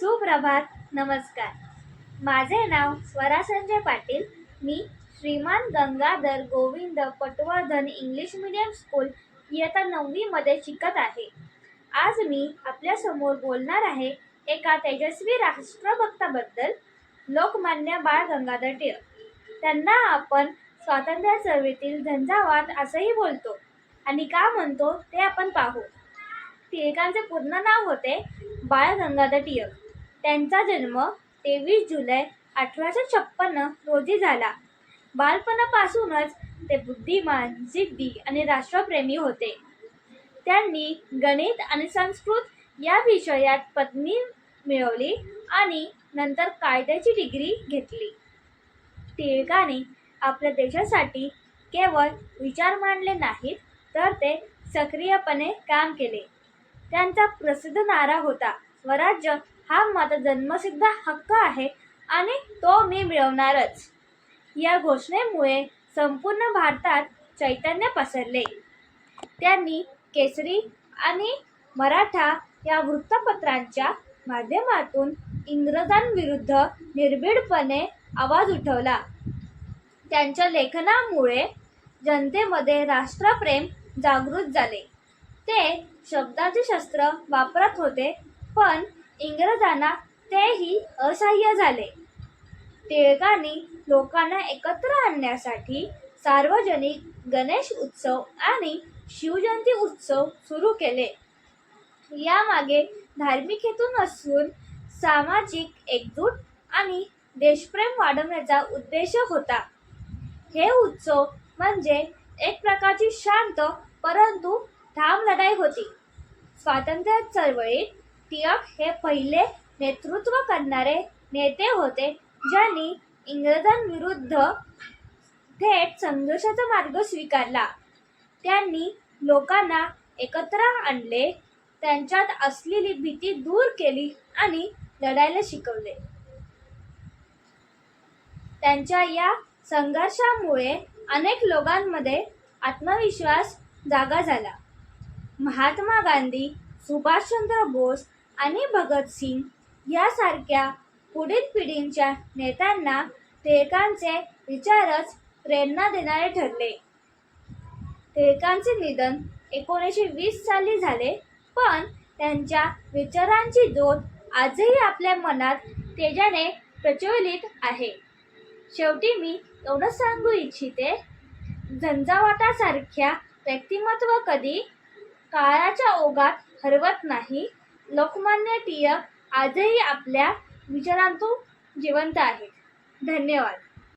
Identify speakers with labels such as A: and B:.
A: सुप्रभात नमस्कार. माझे नाव स्वरा संजय पाटील. मी Shriman Gangadhar Govind Patwardhan English medium school इयत्ता नववीमध्ये शिकत आहे. आज मी आपल्यासमोर बोलणार आहे एका तेजस्वी राष्ट्रभक्ताबद्दल लोकमान्य बाळ गंगाधर टिळक. त्यांना आपण स्वातंत्र्य चळवळीतील झंझावात असंही बोलतो आणि का म्हणतो ते आपण पाहू. टिळकांचे पूर्ण नाव होते बाळ गंगाधर टिळक. त्यांचा जन्म तेवीस जुलै अठराशे छप्पन्न रोजी झाला. बालपणापासूनच ते बुद्धिमान जिद्दी आणि राष्ट्रप्रेमी होते. त्यांनी गणित आणि संस्कृत या विषयात पत्नी मिळवली आणि नंतर कायद्याची डिग्री घेतली. टिळकाने आपल्या देशासाठी केवळ विचार मांडले नाहीत तर ते सक्रियपणे काम केले. त्यांचा प्रसिद्ध नारा होता. स्वराज्य हा माझा जन्मसिद्ध हक्क आहे आणि तो मी मिळवणारच. या घोषणेमुळे संपूर्ण भारतात चैतन्य पसरले. त्यांनी केसरी आणि मराठा या वृत्तपत्रांच्या माध्यमातून इंग्रजांविरुद्ध निर्भीडपणे आवाज उठवला. त्यांच्या लेखनामुळे जनतेमध्ये राष्ट्रप्रेम जागृत झाले. ते शब्दाचे शस्त्र वापरत होते पण इंग्रजांना तेही असह्य झाले. टिळकांनी लोकांना एकत्र आणण्यासाठी सार्वजनिक गणेश उत्सव आणि शिवजयंती उत्सव सुरू केले. यामागे धार्मिक हेतू नसून सामाजिक एकजूट आणि देशप्रेम वाढवण्याचा उद्देश होता. हे उत्सव म्हणजे एक प्रकारची शांत परंतु ठाम लढाई होती. स्वातंत्र्य चळवळीत टिळक हे पहिले नेतृत्व करणारे नेते होते ज्यांनी इंग्रजांविरुद्ध थेट संघर्षाचा मार्ग स्वीकारला. त्यांनी लोकांना एकत्र आणले त्यांच्यात असलेली भीती दूर केली आणि लढायला शिकवले. त्यांच्या या संघर्षामुळे अनेक लोकांमध्ये आत्मविश्वास जागा झाला. महात्मा गांधी सुभाषचंद्र बोस आणि भगतसिंग यासारख्या पुढील पिढींच्या नेत्यांना टिळकांचे विचारच प्रेरणा देणारे ठरले. टिळकांचे निधन एकोणीसशे वीस साली झाले पण त्यांच्या विचारांची जोत आजही आपल्या मनात तेजाने प्रज्वलित आहे. शेवटी मी एवढंच सांगू इच्छिते झंझावाटासारख्या व्यक्तिमत्व कधी काळाच्या ओघात हरवत नाही लोकमान्य टिळक आजही आपल्या विचारांतून जिवंत आहेत. धन्यवाद.